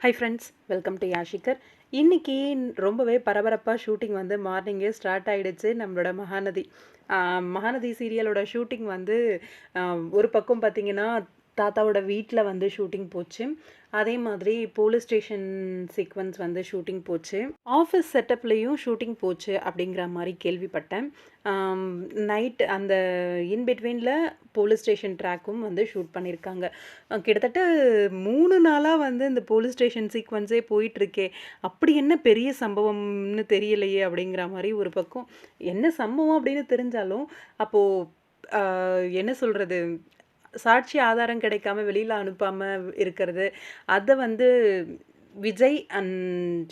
High friends welcome to யாஷிகர் இன்றைக்கி ரொம்பவே பரபரப்பாக ஷூட்டிங் வந்து மார்னிங்கே ஸ்டார்ட் ஆகிடுச்சு நம்மளோட மகாநதி. மகாநதி சீரியலோட ஷூட்டிங் வந்து ஒரு பக்கம் பார்த்தீங்கன்னா தாத்தாவோட வீட்டில் வந்து ஷூட்டிங் போச்சு. அதே மாதிரி போலீஸ் ஸ்டேஷன் சீக்வன்ஸ் வந்து ஷூட்டிங் போச்சு. ஆஃபீஸ் செட்டப்லேயும் ஷூட்டிங் போச்சு அப்படிங்கிற மாதிரி கேள்விப்பட்டேன். நைட் அந்த இன் பிட்வீனில் போலீஸ் ஸ்டேஷன் ட்ராக்கும் வந்து ஷூட் பண்ணியிருக்காங்க கிட்டத்தட்ட மூணு நாளாக வந்து இந்த போலீஸ் ஸ்டேஷன் சீக்வன்ஸே போயிட்டுருக்கே. அப்படி என்ன பெரிய சம்பவம்னு தெரியலையே அப்படிங்கிற மாதிரி ஒரு பக்கம். என்ன சம்பவம் அப்படின்னு தெரிஞ்சாலும் அப்போது என்ன சொல்கிறது சாட்சி ஆதாரம் கிடைக்காம வெளியில் அனுப்பாமல் இருக்கிறது. அதை வந்து விஜய் அண்ட்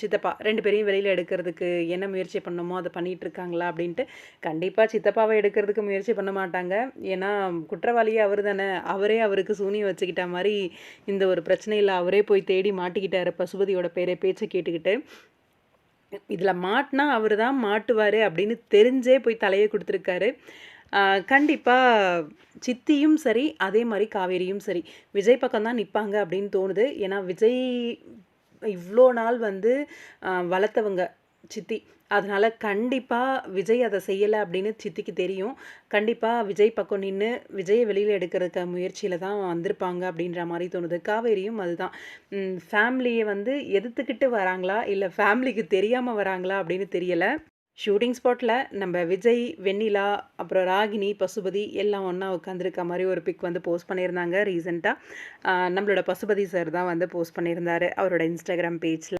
சித்தப்பா ரெண்டு பேரையும் வெளியில் எடுக்கிறதுக்கு என்ன முயற்சி பண்ணணுமோ அதை பண்ணிகிட்டு இருக்காங்களா அப்படின்ட்டு கண்டிப்பாக சித்தப்பாவை எடுக்கிறதுக்கு முயற்சி பண்ண மாட்டாங்க. ஏன்னா குற்றவாளியே அவர் தானே. அவரே அவருக்கு சூனியம் வச்சுக்கிட்ட மாதிரி இந்த ஒரு பிரச்சனையில் அவரே போய் தேடி மாட்டிக்கிட்டாரு பசுபதியோட பேரை பேச்சை கேட்டுக்கிட்டு. இதில் மாட்டினா அவர் தான் மாட்டுவார் அப்படின்னு தெரிஞ்சே போய் தலையை கொடுத்துருக்காரு. கண்டிப்பாக சித்தியும் சரி அதே மாதிரி காவேரியும் சரி விஜய் பக்கம் தான் நிற்பாங்க அப்படின்னு தோணுது. ஏன்னா விஜய் இவ்வளோ நாள் வந்து வளர்த்தவங்க சித்தி. அதனால் கண்டிப்பாக விஜய் அதை செய்யலை அப்படின்னு சித்திக்கு தெரியும். கண்டிப்பாக விஜய் பக்கம் நின்று விஜயை வெளியில் எடுக்கிறக்க முயற்சியில் தான் வந்திருப்பாங்க அப்படின்ற மாதிரி தோணுது. காவேரியும் அதுதான். ஃபேமிலியை வந்து எதிர்த்துக்கிட்டு வராங்களா? இல்லை ஃபேமிலிக்கு தெரியாமல் வராங்களா? அப்படின்னு தெரியலை. ஷூட்டிங் ஸ்பாட்டில் நம்ம விஜய் வெண்ணிலா அப்புறம் ராகினி பசுபதி எல்லாம் ஒன்றா உட்காந்துருக்க மாதிரி ஒரு பிக் வந்து போஸ்ட் பண்ணியிருந்தாங்க ரீசெண்டாக நம்மளோட பசுபதி சார் தான் வந்து போஸ்ட் பண்ணியிருந்தார் அவரோட இன்ஸ்டாகிராம் பேஜில்